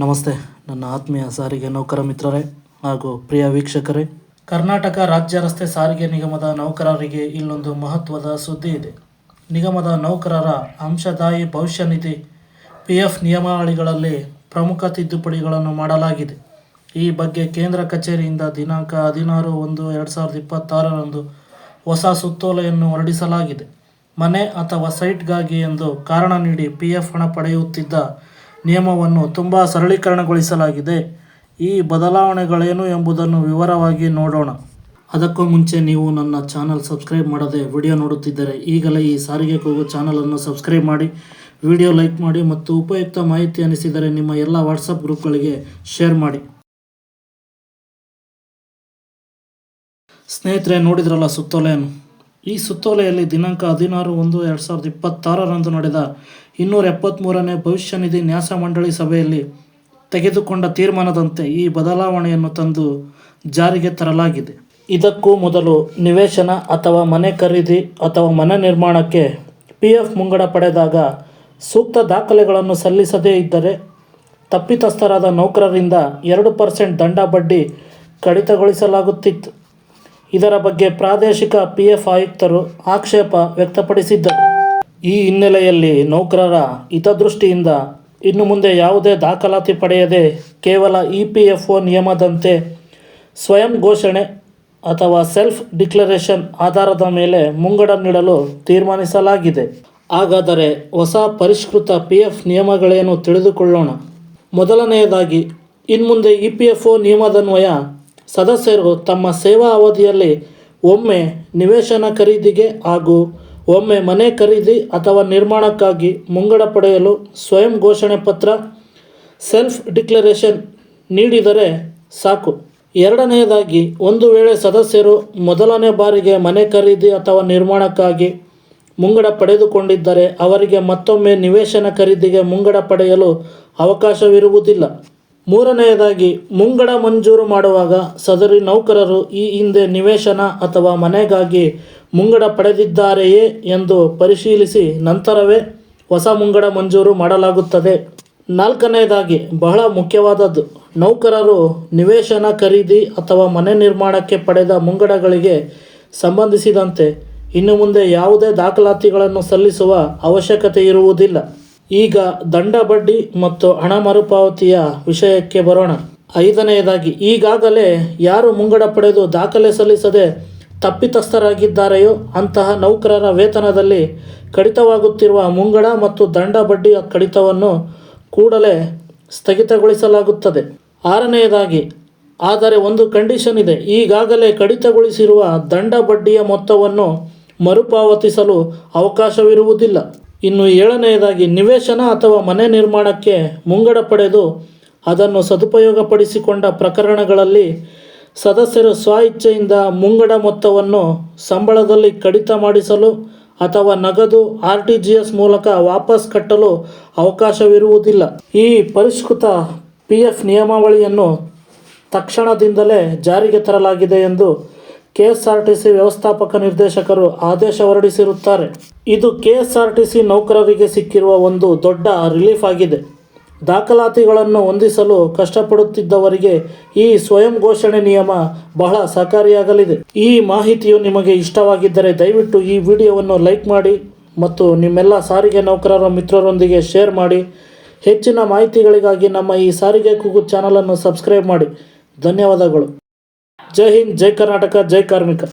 ನಮಸ್ತೆ, ನನ್ನ ಆತ್ಮೀಯ ಸಾರಿಗೆ ನೌಕರ ಮಿತ್ರರೇ ಹಾಗೂ ಪ್ರಿಯ ವೀಕ್ಷಕರೇ. ಕರ್ನಾಟಕ ರಾಜ್ಯ ರಸ್ತೆ ಸಾರಿಗೆ ನಿಗಮದ ನೌಕರರಿಗೆ ಇಲ್ಲೊಂದು ಮಹತ್ವದ ಸುದ್ದಿ ಇದೆ. ನಿಗಮದ ನೌಕರರ ಅಂಶದಾಯಿ ಭವಿಷ್ಯ ನಿಧಿ ಪಿ ಎಫ್ ನಿಯಮಾವಳಿಗಳಲ್ಲಿ ಪ್ರಮುಖ ತಿದ್ದುಪಡಿಗಳನ್ನು ಮಾಡಲಾಗಿದೆ. ಈ ಬಗ್ಗೆ ಕೇಂದ್ರ ಕಚೇರಿಯಿಂದ ದಿನಾಂಕ ಹದಿನಾರು ಒಂದು ಎರಡು ಸಾವಿರದ ಇಪ್ಪತ್ತಾರರಂದು ಹೊಸ ಸುತ್ತೋಲೆಯನ್ನು ಹೊರಡಿಸಲಾಗಿದೆ. ಮನೆ ಅಥವಾ ಸೈಟ್ಗಾಗಿ ಎಂದು ಕಾರಣ ನೀಡಿ ಪಿ ಎಫ್ ಹಣ ಪಡೆಯುತ್ತಿದ್ದ ನಿಯಮವನ್ನು ತುಂಬ ಸರಳೀಕರಣಗೊಳಿಸಲಾಗಿದೆ. ಈ ಬದಲಾವಣೆಗಳೇನು ಎಂಬುದನ್ನು ವಿವರವಾಗಿ ನೋಡೋಣ. ಅದಕ್ಕೂ ಮುಂಚೆ ನೀವು ನನ್ನ ಚಾನಲ್ ಸಬ್ಸ್ಕ್ರೈಬ್ ಮಾಡದೆ ವಿಡಿಯೋ ನೋಡುತ್ತಿದ್ದರೆ ಈಗಲೇ ಈ ಸಾರಿಗೆ ಕೂಗು ಚಾನಲನ್ನು ಸಬ್ಸ್ಕ್ರೈಬ್ ಮಾಡಿ, ವಿಡಿಯೋ ಲೈಕ್ ಮಾಡಿ ಮತ್ತು ಉಪಯುಕ್ತ ಮಾಹಿತಿ ಅನಿಸಿದರೆ ನಿಮ್ಮ ಎಲ್ಲ ವಾಟ್ಸಪ್ ಗ್ರೂಪ್ಗಳಿಗೆ ಶೇರ್ ಮಾಡಿ. ಸ್ನೇಹಿತರೆ, ನೋಡಿದ್ರಲ್ಲ ಸುತ್ತೋಲೆಯನ್ನು? ಈ ಸುತ್ತೋಲೆಯಲ್ಲಿ ದಿನಾಂಕ ಹದಿನಾರು ಒಂದು ಎರಡು ಸಾವಿರದ ಇಪ್ಪತ್ತಾರರಂದು ನಡೆದ ಇನ್ನೂರ ಎಪ್ಪತ್ತ್ಮೂರನೇ ಭವಿಷ್ಯ ನಿಧಿ ನ್ಯಾಸ ಮಂಡಳಿ ಸಭೆಯಲ್ಲಿ ತೆಗೆದುಕೊಂಡ ತೀರ್ಮಾನದಂತೆ ಈ ಬದಲಾವಣೆಯನ್ನು ತಂದು ಜಾರಿಗೆ ತರಲಾಗಿದೆ. ಇದಕ್ಕೂ ಮೊದಲು ನಿವೇಶನ ಅಥವಾ ಮನೆ ಖರೀದಿ ಅಥವಾ ಮನೆ ನಿರ್ಮಾಣಕ್ಕೆ ಪಿ ಎಫ್ ಮುಂಗಡ ಪಡೆದಾಗ ಸೂಕ್ತ ದಾಖಲೆಗಳನ್ನು ಸಲ್ಲಿಸದೇ ಇದ್ದರೆ ತಪ್ಪಿತಸ್ಥರಾದ ನೌಕರರಿಂದ ಎರಡು ಪರ್ಸೆಂಟ್ ದಂಡ ಬಡ್ಡಿ ಕಡಿತಗೊಳಿಸಲಾಗುತ್ತಿತ್ತು. ಇದರ ಬಗ್ಗೆ ಪ್ರಾದೇಶಿಕ ಪಿ ಎಫ್ ಆಯುಕ್ತರು ಆಕ್ಷೇಪ ವ್ಯಕ್ತಪಡಿಸಿದ್ದರು. ಈ ಹಿನ್ನೆಲೆಯಲ್ಲಿ ನೌಕರರ ಹಿತದೃಷ್ಟಿಯಿಂದ ಇನ್ನು ಮುಂದೆ ಯಾವುದೇ ದಾಖಲಾತಿ ಪಡೆಯದೆ ಕೇವಲ ಇ ಪಿ ಎಫ್ ಒ ನಿಯಮದಂತೆ ಸ್ವಯಂ ಘೋಷಣೆ ಅಥವಾ ಸೆಲ್ಫ್ ಡಿಕ್ಲರೇಷನ್ ಆಧಾರದ ಮೇಲೆ ಮುಂಗಡ ನೀಡಲು ತೀರ್ಮಾನಿಸಲಾಗಿದೆ. ಹಾಗಾದರೆ ಹೊಸ ಪರಿಷ್ಕೃತ ಪಿ ಎಫ್ ನಿಯಮಗಳೇನು ತಿಳಿದುಕೊಳ್ಳೋಣ? ಮೊದಲನೆಯದಾಗಿ, ಇನ್ಮುಂದೆ ಇ ಪಿ ಎಫ್ ಒ ನಿಯಮದನ್ವಯ ಸದಸ್ಯರು ತಮ್ಮ ಸೇವಾ ಅವಧಿಯಲ್ಲಿ ಒಮ್ಮೆ ನಿವೇಶನ ಖರೀದಿಗೆ ಹಾಗೂ ಒಮ್ಮೆ ಮನೆ ಖರೀದಿ ಅಥವಾ ನಿರ್ಮಾಣಕ್ಕಾಗಿ ಮುಂಗಡ ಪಡೆಯಲು ಸ್ವಯಂ ಘೋಷಣೆ ಪತ್ರ ಸೆಲ್ಫ್ ಡಿಕ್ಲರೇಷನ್ ನೀಡಿದರೆ ಸಾಕು. ಎರಡನೆಯದಾಗಿ, ಒಂದು ವೇಳೆ ಸದಸ್ಯರು ಮೊದಲನೇ ಬಾರಿಗೆ ಮನೆ ಖರೀದಿ ಅಥವಾ ನಿರ್ಮಾಣಕ್ಕಾಗಿ ಮುಂಗಡ ಪಡೆದುಕೊಂಡಿದ್ದರೆ ಅವರಿಗೆ ಮತ್ತೊಮ್ಮೆ ನಿವೇಶನ ಖರೀದಿಗೆ ಮುಂಗಡ ಪಡೆಯಲು ಅವಕಾಶವಿರುವುದಿಲ್ಲ. ಮೂರನೆಯದಾಗಿ, ಮುಂಗಡ ಮಂಜೂರು ಮಾಡುವಾಗ ಸದರಿ ನೌಕರರು ಈ ಹಿಂದೆ ನಿವೇಶನ ಅಥವಾ ಮನೆಗಾಗಿ ಮುಂಗಡ ಪಡೆದಿದ್ದಾರೆಯೇ ಎಂದು ಪರಿಶೀಲಿಸಿ ನಂತರವೇ ಹೊಸ ಮುಂಗಡ ಮಂಜೂರು ಮಾಡಲಾಗುತ್ತದೆ. ನಾಲ್ಕನೆಯದಾಗಿ, ಬಹಳ ಮುಖ್ಯವಾದದ್ದು, ನೌಕರರು ನಿವೇಶನ ಖರೀದಿ ಅಥವಾ ಮನೆ ನಿರ್ಮಾಣಕ್ಕೆ ಪಡೆದ ಮುಂಗಡಗಳಿಗೆ ಸಂಬಂಧಿಸಿದಂತೆ ಇನ್ನು ಮುಂದೆ ಯಾವುದೇ ದಾಖಲಾತಿಗಳನ್ನು ಸಲ್ಲಿಸುವ ಅವಶ್ಯಕತೆ ಇರುವುದಿಲ್ಲ. ಈಗ ದಂಡ ಬಡ್ಡಿ ಮತ್ತು ಹಣ ಮರುಪಾವತಿಯ ವಿಷಯಕ್ಕೆ ಬರೋಣ. ಐದನೆಯದಾಗಿ, ಈಗಾಗಲೇ ಯಾರು ಮುಂಗಡ ಪಡೆದು ದಾಖಲೆ ಸಲ್ಲಿಸದೆ ತಪ್ಪಿತಸ್ಥರಾಗಿದ್ದಾರೆಯೋ ಅಂತಹ ನೌಕರರ ವೇತನದಲ್ಲಿ ಕಡಿತವಾಗುತ್ತಿರುವ ಮುಂಗಡ ಮತ್ತು ದಂಡ ಬಡ್ಡಿಯ ಕಡಿತವನ್ನು ಕೂಡಲೇ ಸ್ಥಗಿತಗೊಳಿಸಲಾಗುತ್ತದೆ. ಆರನೆಯದಾಗಿ, ಆದರೆ ಒಂದು ಕಂಡೀಷನ್ ಇದೆ. ಈಗಾಗಲೇ ಕಡಿತಗೊಳಿಸಿರುವ ದಂಡ ಬಡ್ಡಿಯ ಮೊತ್ತವನ್ನು ಮರುಪಾವತಿಸಲು ಅವಕಾಶವಿರುವುದಿಲ್ಲ. ಇನ್ನು ಏಳನೆಯದಾಗಿ ನಿವೇಶನ ಅಥವಾ ಮನೆ ನಿರ್ಮಾಣಕ್ಕೆ ಮುಂಗಡ ಪಡೆದು ಅದನ್ನು ಸದುಪಯೋಗಪಡಿಸಿಕೊಂಡ ಪ್ರಕರಣಗಳಲ್ಲಿ ಸದಸ್ಯರು ಸ್ವ ಇಚ್ಛೆಯಿಂದ ಮುಂಗಡ ಮೊತ್ತವನ್ನು ಸಂಬಳದಲ್ಲಿ ಕಡಿತ ಮಾಡಿಸಲು ಅಥವಾ ನಗದು ಆರ್ ಟಿ ಜಿ ಎಸ್ ಮೂಲಕ ವಾಪಸ್ ಕಟ್ಟಲು ಅವಕಾಶವಿರುವುದಿಲ್ಲ. ಈ ಪರಿಷ್ಕೃತ ಪಿ ಎಫ್ ನಿಯಮಾವಳಿಯನ್ನು ತಕ್ಷಣದಿಂದಲೇ ಜಾರಿಗೆ ತರಲಾಗಿದೆ ಎಂದು K S R T C ವ್ಯವಸ್ಥಾಪಕ ನಿರ್ದೇಶಕರು ಆದೇಶ ಹೊರಡಿಸಿರುತ್ತಾರೆ. ಇದು ಕೆಎಸ್ಆರ್ಟಿಸಿ ನೌಕರರಿಗೆ ಸಿಕ್ಕಿರುವ ಒಂದು ದೊಡ್ಡ ರಿಲೀಫ್ ಆಗಿದೆ. ದಾಖಲಾತಿಗಳನ್ನು ಹೊಂದಿಸಲು ಕಷ್ಟಪಡುತ್ತಿದ್ದವರಿಗೆ ಈ ಸ್ವಯಂ ಘೋಷಣೆ ನಿಯಮ ಬಹಳ ಸಹಕಾರಿಯಾಗಲಿದೆ. ಈ ಮಾಹಿತಿಯು ನಿಮಗೆ ಇಷ್ಟವಾಗಿದ್ದರೆ ದಯವಿಟ್ಟು ಈ ವಿಡಿಯೋವನ್ನು ಲೈಕ್ ಮಾಡಿ ಮತ್ತು ನಿಮ್ಮೆಲ್ಲ ಸಾರಿಗೆ ನೌಕರರ ಮಿತ್ರರೊಂದಿಗೆ ಶೇರ್ ಮಾಡಿ. ಹೆಚ್ಚಿನ ಮಾಹಿತಿಗಳಿಗಾಗಿ ನಮ್ಮ ಈ ಸಾರಿಗೆ ಕೂಗು ಚಾನಲನ್ನು ಸಬ್ಸ್ಕ್ರೈಬ್ ಮಾಡಿ. ಧನ್ಯವಾದಗಳು. ಜೈ ಹಿಂದ್ ಜೈ ಕರ್ನಾಟಕ ಜೈ ಕಾರ್ಮಿಕ